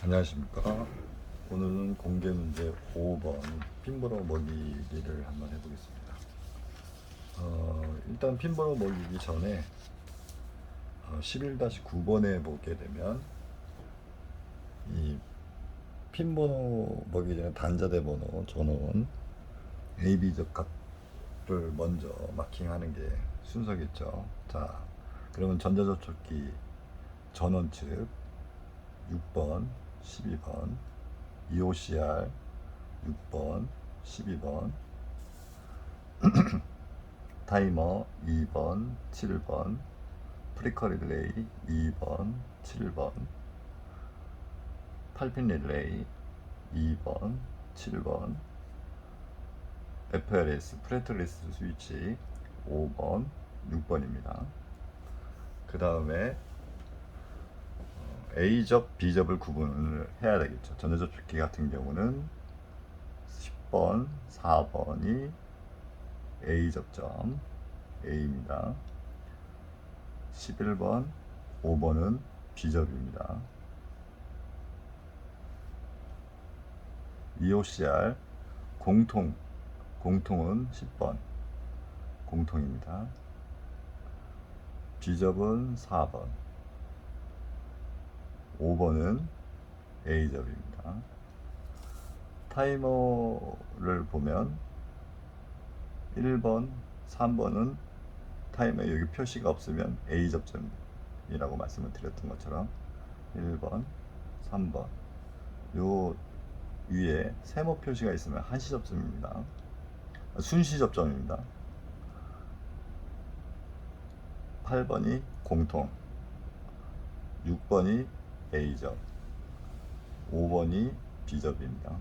안녕하십니까. 오늘은 공개 문제 5번 핀번호 먹이기를 한번 해보겠습니다. 어, 일단 핀번호 먹이기 전에 어, 11-9번에 보게 되면 이 핀번호 먹이기 전에 단자대 번호 전원 AB적 값을 먼저 마킹하는 게 순서겠죠. 자, 그러면 전자접촉기 전원 측 6번, 12번, EOCR 6번, 12번, 타이머 2번, 7번, 프리커 릴레이 2번, 7번, 8핀 릴레이 2번, 7번, FLS 프레트리스 스위치 5번, 6번입니다. 그 다음에 A접, B접을 구분을 해야 되겠죠. 전자접촉기 같은 경우는 10번, 4번이 A접점 A입니다. 11번, 5번은 B접입니다. EOCR 공통 공통은 10번 공통입니다. B접은 4번 5번은 A접입니다. 타이머를 보면 1번, 3번은 타이머에 여기 표시가 없으면 A접점이라고 말씀을 드렸던 것처럼 1번, 3번 요 위에 세모 표시가 있으면 한시접점입니다. 순시접점입니다. 8번이 공통 6번이 A접, 5번이 B접입니다.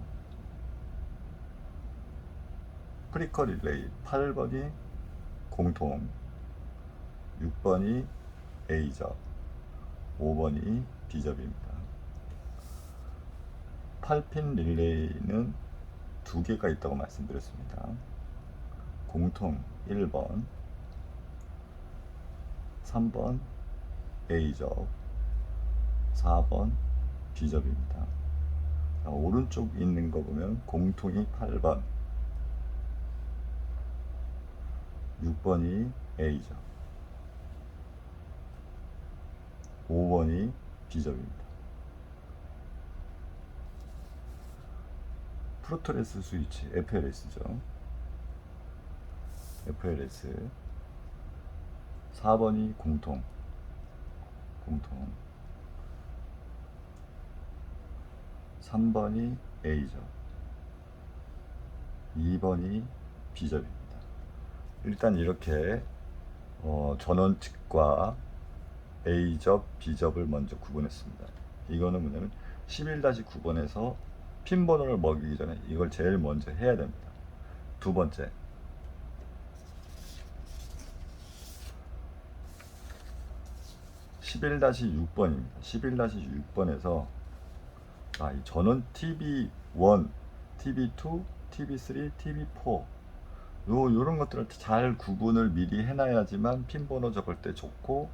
프리커 릴레이 8번이 공통, 6번이 A접, 5번이 B접입니다. 8핀 릴레이는 두 개가 있다고 말씀드렸습니다. 공통 1번, 3번 A접, 4번 B접입니다. 자, 오른쪽 있는 거 보면 공통이 8번, 6번이 A접, 5번이 B접입니다. 프로토레스 스위치 FLS죠. FLS 4번이 공통 공통 3번이 A접 2번이 B접입니다. 일단 이렇게 어, 전원 측과 A접, B접을 먼저 구분했습니다. 이거는 뭐냐면 11-9번에서 핀 번호를 먹이기 전에 이걸 제일 먼저 해야 됩니다. 두 번째 11-6번입니다. 11-6번에서 아, 이 전원 TV1, TV2, TV3, TV4 요 요런 것들을 잘 구분을 미리 해놔야지만 핀 번호 적을 때 좋고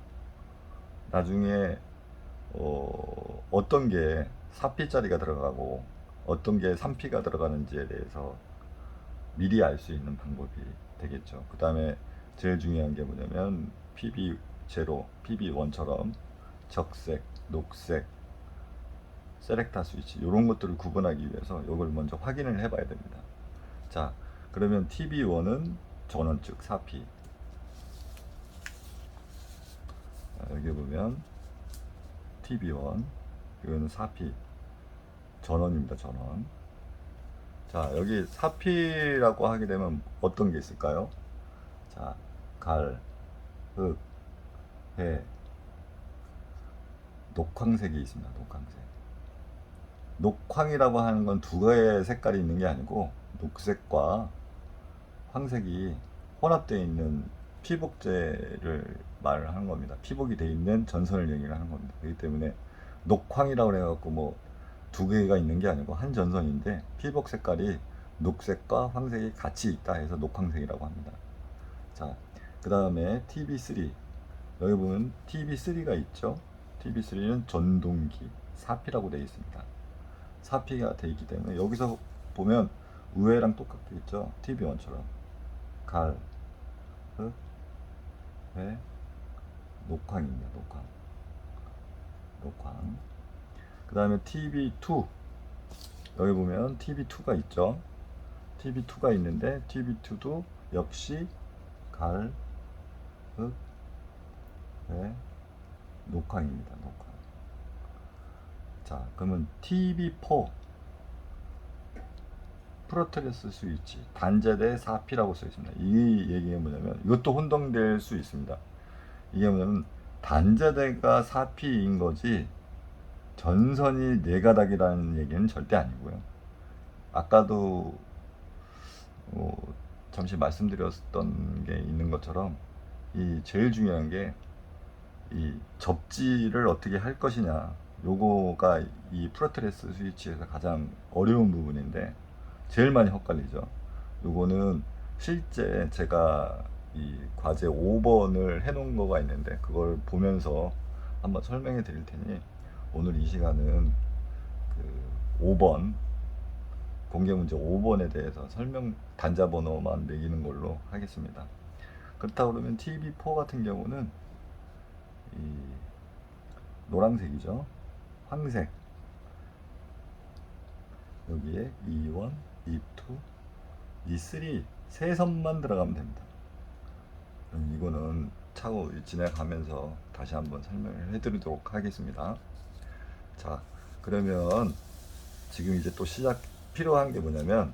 나중에 어, 어떤 게 4P짜리가 들어가고 어떤 게 3P가 들어가는지에 대해서 미리 알 수 있는 방법이 되겠죠. 그 다음에 제일 중요한 게 뭐냐면 PB 제로, PB1처럼 적색, 녹색, 세렉타 스위치 이런 것들을 구분하기 위해서 이걸 먼저 확인을 해봐야 됩니다. 자, 그러면 TB1은 전원 측 4P. 자, 여기 보면 TB1 이거는 4P 전원입니다. 전원. 자, 여기 4P라고 하게 되면 어떤 게 있을까요? 자, 갈, 흙, 해, 녹황색이 있습니다. 녹황색. 녹황이라고 하는 건두 개의 색깔이 있는 게 아니고 녹색과 황색이 혼합되어 있는 피복제를 말을 하는 겁니다. 피복이 되어 있는 전선을 얘기를 하는 겁니다. 그렇기 때문에 녹황이라고 해갖고 뭐 두 개가 있는 게 아니고 한 전선인데 피복 색깔이 녹색과 황색이 같이 있다 해서 녹황색이라고 합니다. 자, 그 다음에 TB3 여기 보면 TB3가 있죠. TB3는 전동기 4P라고 되어 있습니다. 4P가 되어 있기 때문에 여기서 보면 우회랑 똑같겠죠. TV1처럼 갈, 흑, 회, 녹황입니다. 녹황. 녹황. 그 다음에 TV2 여기 보면 TV2가 있죠. TV2가 있는데 TV2도 역시 갈, 흑, 회, 녹황입니다. 녹황. 자, 그러면 TV4 프로테레스 스위치 단자대 4P라고 써 있습니다. 이 얘기가 뭐냐면 이것도 혼동될 수 있습니다. 이게 뭐냐면 단자대가 4P인 거지 전선이 네 가닥이라는 얘기는 절대 아니고요. 아까도 어, 잠시 말씀드렸던 게 있는 것처럼 이 제일 중요한 게 이 접지를 어떻게 할 것이냐 요거가 이 프로트레스 스위치에서 가장 어려운 부분인데 제일 많이 헛갈리죠. 요거는 실제 제가 이 과제 5번을 해놓은 거가 있는데 그걸 보면서 한번 설명해 드릴 테니 오늘 이 시간은 그 5번 공개 문제 5번에 대해서 설명 단자 번호만 매기는 걸로 하겠습니다. 그렇다 그러면 TV4 같은 경우는 이 노란색이죠. 황색 여기에 E1, E2, E3 세 선만 들어가면 됩니다. 음, 이거는 차후 진행하면서 다시 한번 설명을 해드리도록 하겠습니다. 자, 그러면 지금 이제 또 시작 필요한 게 뭐냐면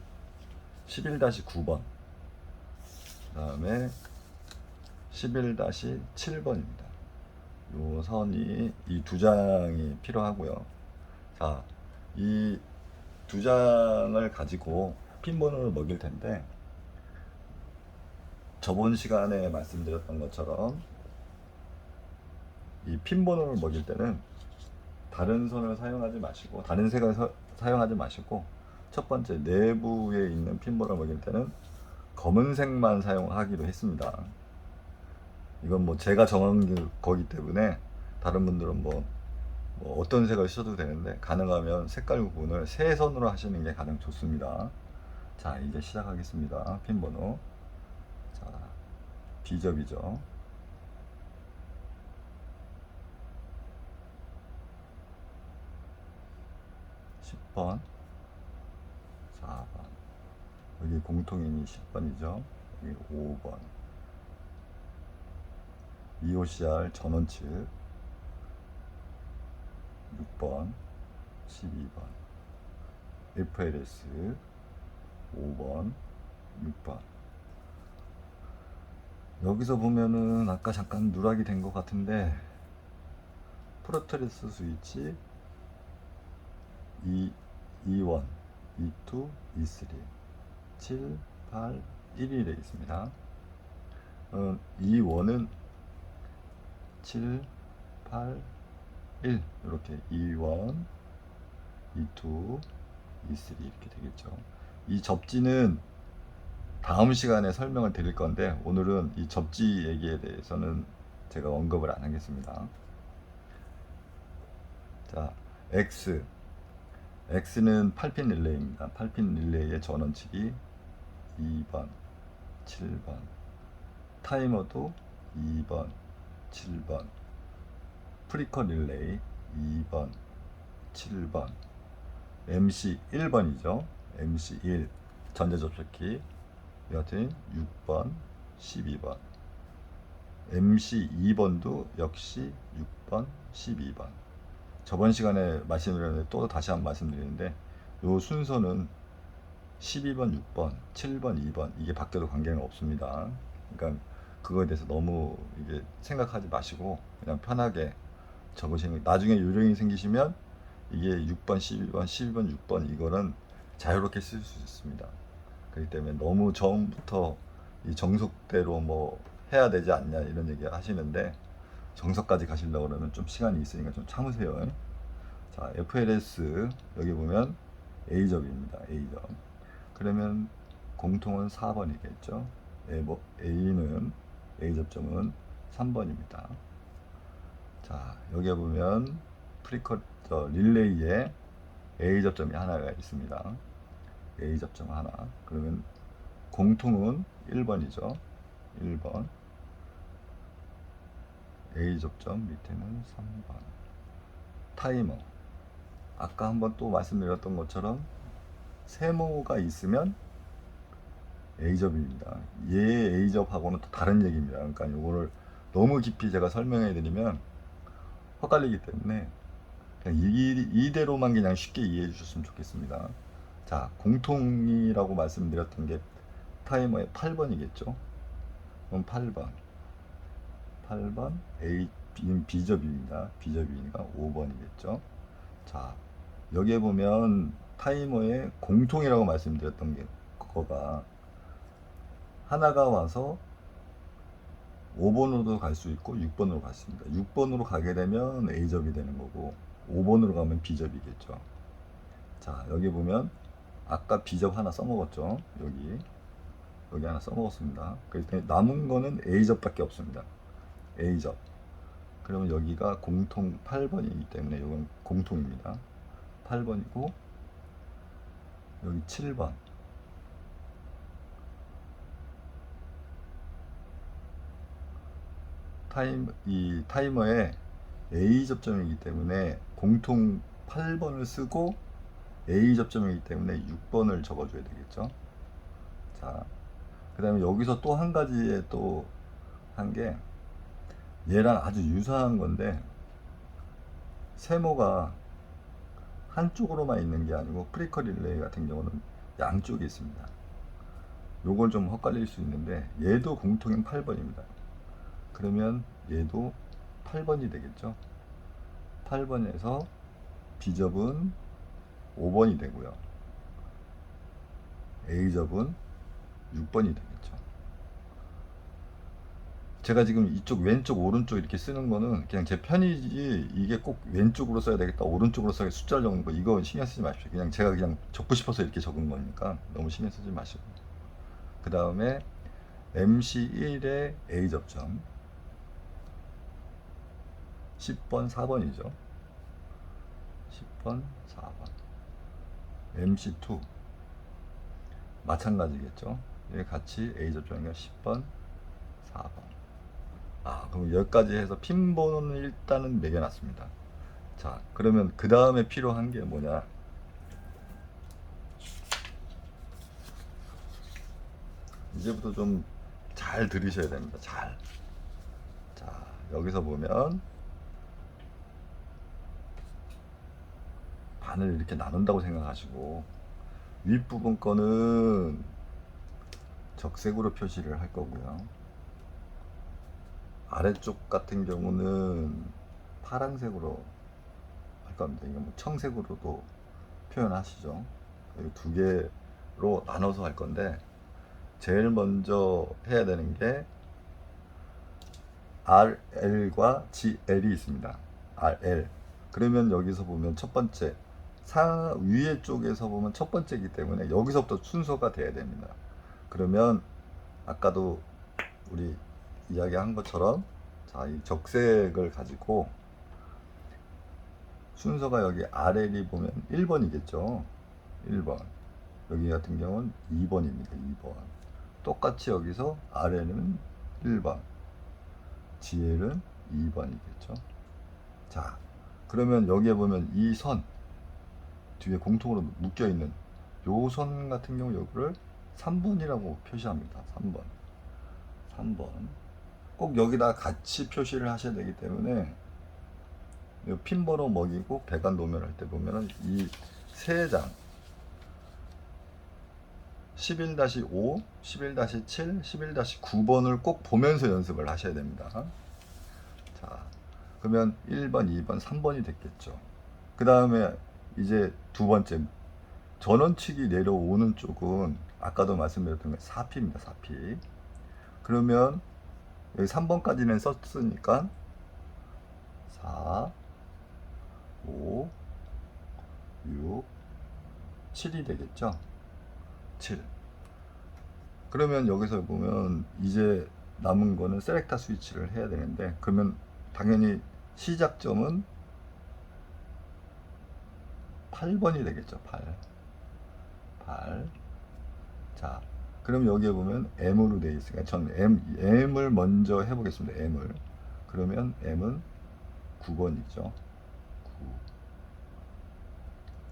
11-9번 그 다음에 11-7번입니다. 요 선이 이 두 장이 필요하고요. 자, 이 두 장을 가지고 핀 번호를 먹일 텐데 저번 시간에 말씀드렸던 것처럼 이 핀 번호를 먹일 때는 다른 선을 사용하지 마시고 다른 색을 서- 사용하지 마시고 첫 번째 내부에 있는 핀 번호를 먹일 때는 검은색만 사용하기로 했습니다. 이건 뭐 제가 정한 게 거기 때문에 다른 분들은 뭐, 뭐 어떤 색을 쓰셔도 되는데 가능하면 색깔 구분을 세 선으로 하시는 게 가장 좋습니다. 자 이제 시작하겠습니다. 핀 번호 자 B접이죠. (10번) (4번) 여기 공통인이 (10번이죠) 여기 (5번) EOCR 전원 측 6번, 12번, FLS 5번, 6번. 여기서 보면은 아까 잠깐 누락이 된 것 같은데 프로테레스 스위치 2, 2원, 2, 2, 2, 3, 7, 8, 1이 되어 있습니다. 어, 2원은 7, 8, 1 이렇게 2원, 2, 2, 2, 3 이렇게 되겠죠. 이 접지는 다음 시간에 설명을 드릴 건데 오늘은 이 접지 얘기에 대해서는 제가 언급을 안 하겠습니다. 자, X. X는 8핀 릴레이입니다. 8핀 릴레이의 전원치기 2번, 7번. 타이머도 2번, 7번. 프리커 릴레이 2번, 7번. MC 1번이죠. MC 1 전자 접촉기 여하튼 6번, 12번. MC 2번도 역시 6번, 12번. 저번 시간에 말씀드렸는데 또 다시 한번 말씀드리는데 요 순서는 12번, 6번, 7번, 2번 이게 바뀌어도 관계는 없습니다. 그러니까 그거에 대해서 너무 이게 생각하지 마시고 그냥 편하게 적으시는 나중에 요령이 생기시면 이게 6번, 12번, 12번, 6번 이거는 자유롭게 쓸 수 있습니다. 그렇기 때문에 너무 처음부터 이 정석대로 뭐 해야 되지 않냐 이런 얘기 하시는데 정석까지 가시려고 그러면 좀 시간이 있으니까 좀 참으세요. 자, FLS 여기 보면 A접입니다. A접. 그러면 공통은 4번이겠죠. A, 뭐, A는 A 접점은 3번입니다. 자, 여기 보면 프리컷 저 릴레이에 A 접점이 하나가 있습니다. A 접점 하나. 그러면 공통은 1번이죠. 1번. A 접점 밑에는 3번. 타이머. 아까 한번 또 말씀드렸던 것처럼 세모가 있으면 A접입니다. 얘 A접하고는 또 다른 얘기입니다. 그러니까 이거를 너무 깊이 제가 설명해 드리면 헛갈리기 때문에 그냥 이, 이대로만 그냥 쉽게 이해해 주셨으면 좋겠습니다. 자, 공통이라고 말씀드렸던 게 타이머의 8번이겠죠? 그럼 8번. 8번 A B접입니다. B접이니까 5번이겠죠? 자, 여기에 보면 타이머의 공통이라고 말씀드렸던 게 그거가 하나가 와서 5번으로도 갈 수 있고 6번으로 갈수 있습니다. 6번으로 가게 되면 A접이 되는 거고 5번으로 가면 B접이겠죠. 자, 여기 보면 아까 B접 하나 써먹었죠. 여기 여기 하나 써먹었습니다. 그래서 남은 거는 A접밖에 없습니다. A접. 그러면 여기가 공통 8번이기 때문에 이건 공통입니다. 8번이고 여기 7번. 타임 이 타이머에 A 접점이기 때문에 공통 8번을 쓰고 A 접점이기 때문에 6번을 적어줘야 되겠죠. 자, 그 다음에 여기서 또 한 가지에 또 한 게 얘랑 아주 유사한 건데 세모가 한쪽으로만 있는 게 아니고 프리커 릴레이 같은 경우는 양쪽에 있습니다. 요걸 좀 헛갈릴 수 있는데 얘도 공통인 8번입니다. 그러면 얘도 8번이 되겠죠. 8번에서 B접은 5번이 되고요. A접은 6번이 되겠죠. 제가 지금 이쪽 왼쪽 오른쪽 이렇게 쓰는 거는 그냥 제 편이지 이게 꼭 왼쪽으로 써야 되겠다 오른쪽으로 써야 숫자를 적는 거 이거 신경 쓰지 마십시오. 그냥 제가 그냥 적고 싶어서 이렇게 적은 거니까 너무 신경 쓰지 마시고 그 다음에 MC1의 A 접점 10번 4번이죠. 10번 4번 MC2 마찬가지겠죠. 얘 같이 A 접점이니까 10번 4번 아 그럼 여기까지 해서 핀 번호는 일단은 매겨놨습니다. 자 그러면 그 다음에 필요한 게 뭐냐 이제부터 좀 잘 들으셔야 됩니다. 잘. 자, 여기서 보면 반을 이렇게 나눈다고 생각하시고 윗부분 거는 적색으로 표시를 할 거고요. 아래쪽 같은 경우는 파란색으로 할 겁니다. 이거 뭐 청색으로도 표현하시죠. 이 두 개로 나눠서 할 건데 제일 먼저 해야 되는 게 RL과 GL이 있습니다. RL. 그러면 여기서 보면 첫 번째 사 위에 쪽에서 보면 첫 번째이기 때문에 여기서부터 순서가 돼야 됩니다. 그러면 아까도 우리 이야기한 것처럼 자, 이 적색을 가지고 순서가 여기 RL이 보면 1번이겠죠. 1번. 여기 같은 경우는 2번입니다. 2번. 똑같이 여기서 RL은 1번, GL은 2번이겠죠. 자, 그러면 여기에 보면 이 선 뒤에 공통으로 묶여 있는 요선 같은 경우 여기를 3번이라고 표시합니다. 3번. 3번. 꼭 여기다 같이 표시를 하셔야 되기 때문에 이 핀번호 먹이고 배관 노면할 때 보면은 이 세 장 11-5, 11-7, 11-9번을 꼭 보면서 연습을 하셔야 됩니다. 자, 그러면 1번, 2번, 3번이 됐겠죠. 그 다음에 이제 두 번째 전원축이 내려오는 쪽은 아까도 말씀드렸던 게 4P입니다. 4P. 그러면 여기 3번까지는 썼으니까 4, 5, 6, 7이 되겠죠. 7. 그러면 여기서 보면 이제 남은 거는 셀렉타 스위치를 해야 되는데 그러면 당연히 시작점은 8번이 되겠죠. 8. 8. 자, 그럼 여기에 보면 M으로 되어 있으니까 전 M, M을 먼저 해보겠습니다. M을. 그러면 M은 9번이죠. 9.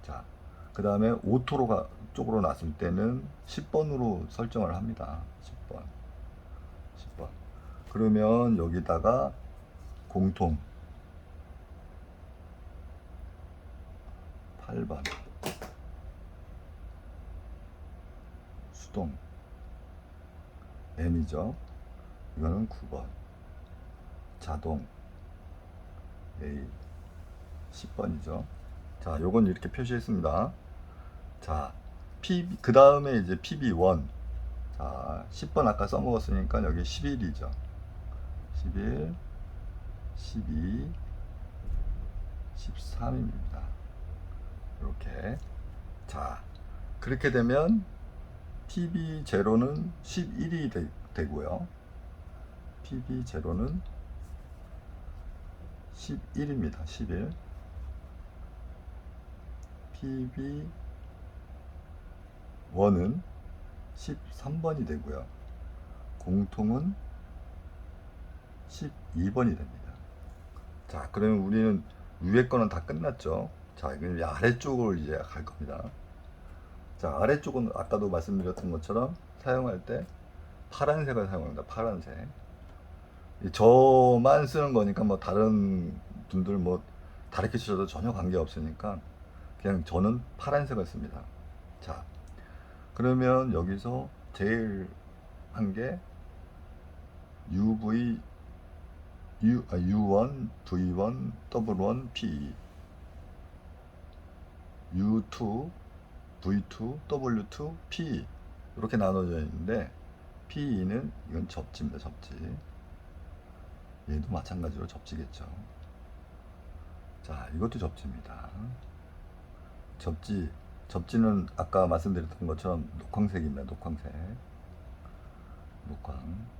자, 그 다음에 오토로 가, 쪽으로 놨을 때는 10번으로 설정을 합니다. 10번. 10번. 그러면 여기다가 공통 8번 수동 M이죠. 이거는 9번 자동 A 10번이죠. 자, 요건 이렇게 표시했습니다. 자, P 그 다음에 이제 PB1 자, 10번 아까 써먹었으니까 여기 11이죠. 11, 12, 13입니다. 이렇게. 자, 그렇게 되면 PB0는 11이 되, 되고요. PB0는 11입니다. 11. PB1은 13번이 되고요. 공통은 12번이 됩니다. 자, 그러면 우리는 위에 거는 다 끝났죠. 자, 이제 아래쪽으로 이제 갈 겁니다. 자, 아래쪽은 아까도 말씀드렸던 것처럼 사용할 때 파란색을 사용합니다. 파란색. 이 저만 쓰는 거니까 뭐 다른 분들 뭐 다르게 쓰셔도 전혀 관계 없으니까 그냥 저는 파란색을 씁니다. 자, 그러면 여기서 제일 한 게 UV U, 아, U1, V1, W1, P U2, V2, W2, P 이렇게 나눠져 있는데 P는 이건 접지입니다. 접지. 얘도 마찬가지로 접지겠죠. 자, 이것도 접지입니다. 접지, 접지는 아까 말씀드렸던 것처럼 녹황색입니다. 녹황색. 녹황. 녹황.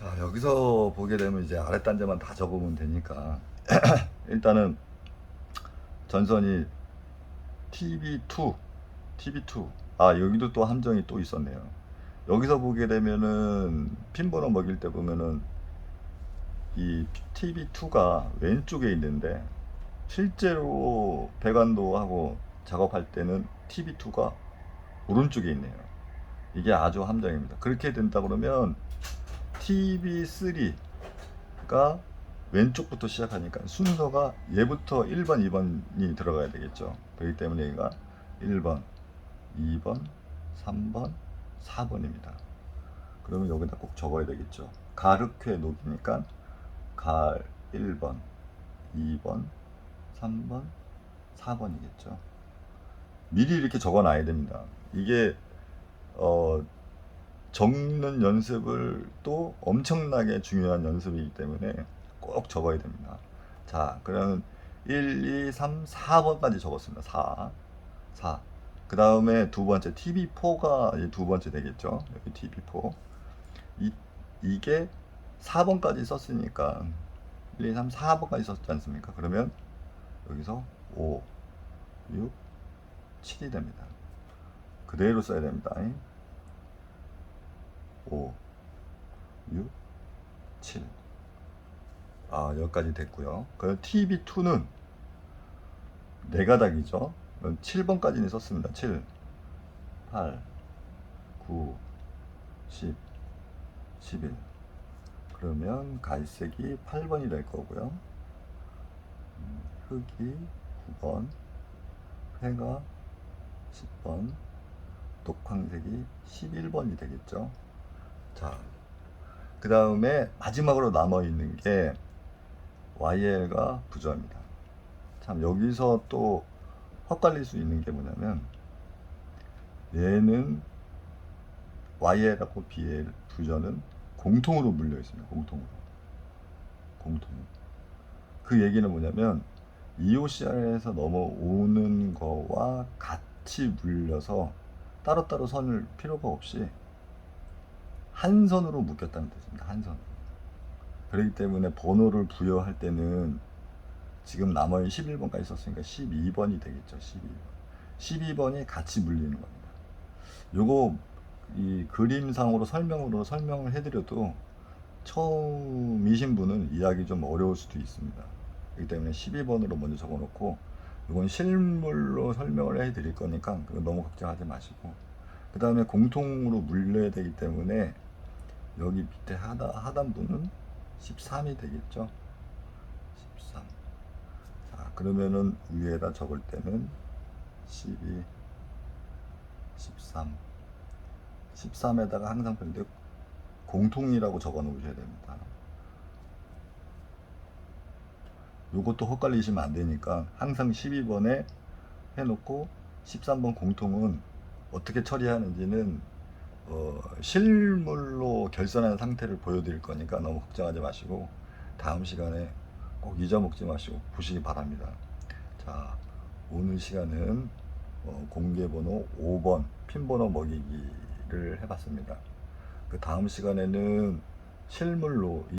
자, 여기서 보게 되면 이제 아래 단자만 다 적으면 되니까 일단은 전선이 TB2, TB2. 아, 여기도 또 함정이 또 있었네요. 여기서 보게 되면은 핀번호 먹일 때 보면은 이 TB2가 왼쪽에 있는데 실제로 배관도하고 작업할 때는 TB2가 오른쪽에 있네요. 이게 아주 함정입니다. 그렇게 된다 그러면 TB3가 왼쪽부터 시작하니까 순서가 얘부터 1번, 2번이 들어가야 되겠죠. 그렇기 때문에 얘가 1번, 2번, 3번, 4번입니다. 그러면 여기다 꼭 적어야 되겠죠. 가르쾌 녹이니까 갈 1번, 2번, 3번, 4번이겠죠. 미리 이렇게 적어 놔야 됩니다. 이게 어, 적는 연습을 또 엄청나게 중요한 연습이기 때문에 꼭 적어야 됩니다. 자, 그러면 1, 2, 3, 4번까지 적었습니다. 4. 4. 그 다음에 두 번째 TB4가 두 번째 되겠죠. 여기 TB4. 이, 이게 4번까지 썼으니까 1, 2, 3, 4번까지 썼지 않습니까? 그러면 여기서 5, 6, 7이 됩니다. 그대로 써야 됩니다. 5, 6, 7. 아, 여기까지 됐고요. 그 TB2는 네 가닥이죠. 7번까지는 썼습니다. 7, 8, 9, 10, 11. 그러면 갈색이 8번이 될 거고요. 음, 흑이 9번, 회가 10번, 녹황색이 11번이 되겠죠. 자, 그 다음에 마지막으로 남아 있는 게 YL과 부저입니다. 참 여기서 또 헛갈릴 수 있는 게 뭐냐면 얘는 YL하고 BL 부저는 공통으로 물려 있습니다. 공통으로. 공통. 그 얘기는 뭐냐면 EOCR에서 넘어오는 거와 같이 물려서 따로따로 선을 필요가 없이 한 선으로 묶였다는 뜻입니다. 한 선. 그렇기 때문에 번호를 부여할 때는 지금 나머지 11번까지 썼으니까 12번이 되겠죠. 12번. 12번이 같이 물리는 겁니다. 요거 이 그림상으로 설명으로 설명을 해드려도 처음이신 분은 이해하기 좀 어려울 수도 있습니다. 그렇기 때문에 12번으로 먼저 적어놓고 이건 실물로 설명을 해드릴 거니까 너무 걱정하지 마시고 그 다음에 공통으로 물려야 되기 때문에 여기 밑에 하단, 하단부는 13이 되겠죠? 13 자, 그러면은 위에다 적을 때는 12 13 13에다가 항상 근데 공통이라고 적어 놓으셔야 됩니다. 요것도 헛갈리시면 안 되니까 항상 12번에 해놓고 13번 공통은 어떻게 처리하는지는 어, 실물로 결선한 상태를 보여드릴 거니까 너무 걱정하지 마시고 다음 시간에 꼭 잊어먹지 마시고 보시기 바랍니다. 자 오늘 시간은 어, 공개번호 5번 핀번호 먹이기를 해봤습니다. 그 다음 시간에는 실물로